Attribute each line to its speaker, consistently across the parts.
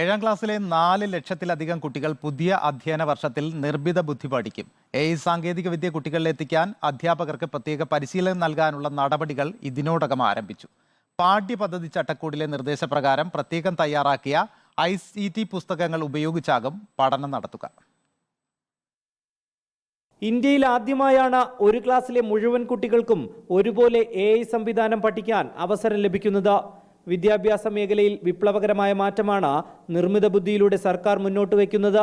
Speaker 1: ഏഴാം ക്ലാസ്സിലെ നാല് ലക്ഷത്തിലധികം കുട്ടികൾ പുതിയ അധ്യയന വർഷത്തിൽ നിർമ്മിത ബുദ്ധി പഠിക്കും. എ ഐ സാങ്കേതികവിദ്യ കുട്ടികളിലെത്തിക്കാൻ അധ്യാപകർക്ക് പ്രത്യേക പരിശീലനം നൽകാനുള്ള നടപടികൾ ഇതിനോടകം ആരംഭിച്ചു. പാഠ്യപദ്ധതി ചട്ടക്കൂടിലെ നിർദ്ദേശപ്രകാരം പ്രത്യേകം തയ്യാറാക്കിയ ഐ സി ടി പുസ്തകങ്ങൾ ഉപയോഗിച്ചാകും പഠനം നടത്തുക.
Speaker 2: ഇന്ത്യയിൽ ആദ്യമായാണ് ഒരു ക്ലാസ്സിലെ മുഴുവൻ കുട്ടികൾക്കും ഒരുപോലെ എ സംവിധാനം പഠിക്കാൻ അവസരം ലഭിക്കുന്നത്. വിദ്യാഭ്യാസ മേഖലയിൽ വിപ്ലവകരമായ മാറ്റമാണ് നിർമ്മിത ബുദ്ധിയിലൂടെ സർക്കാർ മുന്നോട്ട് വയ്ക്കുന്നത്.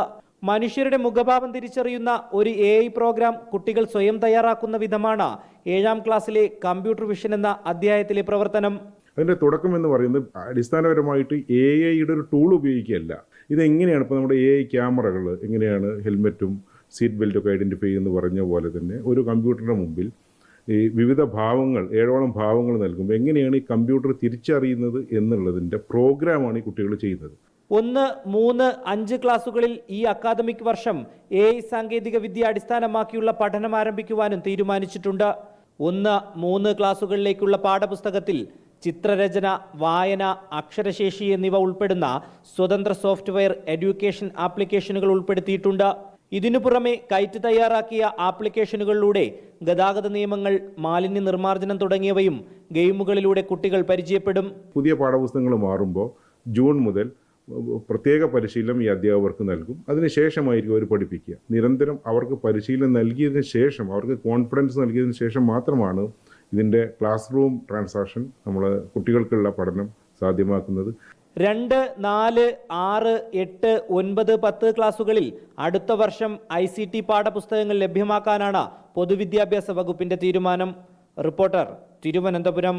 Speaker 2: മനുഷ്യരുടെ മുഖഭാവം തിരിച്ചറിയുന്ന ഒരു എ ഐ പ്രോഗ്രാം കുട്ടികൾ സ്വയം തയ്യാറാക്കുന്ന വിധമാണ് ഏഴാം ക്ലാസ്സിലെ കമ്പ്യൂട്ടർ വിഷൻ എന്ന അധ്യായത്തിലെ പ്രവർത്തനം.
Speaker 3: അതിന്റെ തുടക്കം എന്ന് പറയുന്നത് അടിസ്ഥാനപരമായിട്ട് എ ഐയുടെ ഒരു ടൂൾ ഉപയോഗിക്കുകയല്ല. ഇതെങ്ങനെയാണ് ഇപ്പോൾ നമ്മുടെ എ ഐ ക്യാമറകൾ എങ്ങനെയാണ് ഹെൽമെറ്റും സീറ്റ് ബെൽറ്റൊക്കെ ഐഡന്റിഫൈ എന്ന് പറഞ്ഞ പോലെ തന്നെ ഒരു കമ്പ്യൂട്ടറിന്റെ മുമ്പിൽ ഈ വിവിധ ഭാവങ്ങൾ ഏഴോളം ഭാവങ്ങൾ നൽകുമ്പോൾ എങ്ങനെയാണ് ഈ കമ്പ്യൂട്ടർ തിരിച്ചറിയുന്നത് എന്നുള്ളതിന്റെ പ്രോഗ്രാമാണ് ഈ കുട്ടികൾ ചെയ്യുന്നത്.
Speaker 2: ഒന്ന് മൂന്ന് അഞ്ച് ക്ലാസുകളിൽ ഈ അക്കാദമിക് വർഷം എ ഐ സാങ്കേതിക വിദ്യ അടിസ്ഥാനമാക്കിയുള്ള പഠനം ആരംഭിക്കുവാനും തീരുമാനിച്ചിട്ടുണ്ട്. ഒന്ന് മൂന്ന് ക്ലാസുകളിലേക്കുള്ള പാഠപുസ്തകത്തിൽ ചിത്രരചന വായന അക്ഷരശേഷി എന്നിവ ഉൾപ്പെടുന്ന സ്വതന്ത്ര സോഫ്റ്റ്വെയർ എഡ്യൂക്കേഷൻ ആപ്ലിക്കേഷനുകൾ ഉൾപ്പെടുത്തിയിട്ടുണ്ട്. ഇതിനു പുറമെ കയറ്റ് തയ്യാറാക്കിയ ആപ്ലിക്കേഷനുകളിലൂടെ ഗതാഗത നിയമങ്ങൾ മാലിന്യ നിർമ്മാർജനം തുടങ്ങിയവയും ഗെയിമുകളിലൂടെ കുട്ടികൾ പരിചയപ്പെടും.
Speaker 3: പുതിയ പാഠപുസ്തകങ്ങൾ മാറുമ്പോൾ ജൂൺ മുതൽ പ്രത്യേക പരിശീലനം ഈ അധ്യാപകർക്ക് നൽകും. അതിനുശേഷമായിരിക്കും അവർ പഠിപ്പിക്കുക. നിരന്തരം അവർക്ക് പരിശീലനം നൽകിയതിന് ശേഷം അവർക്ക് കോൺഫിഡൻസ് നൽകിയതിന് ശേഷം മാത്രമാണ് ഇതിന്റെ ക്ലാസ് റൂം ട്രാൻസാക്ഷൻ നമ്മൾ കുട്ടികൾക്കുള്ള പഠനം സാധ്യമാക്കുന്നത്.
Speaker 2: രണ്ട് നാല് ആറ് എട്ട് ഒൻപത് പത്ത് ക്ലാസുകളിൽ അടുത്ത വർഷം ഐ സി ടി പാഠപുസ്തകങ്ങൾ ലഭ്യമാക്കാനാണ് പൊതുവിദ്യാഭ്യാസ വകുപ്പിന്റെ തീരുമാനം. റിപ്പോർട്ടർ തിരുവനന്തപുരം.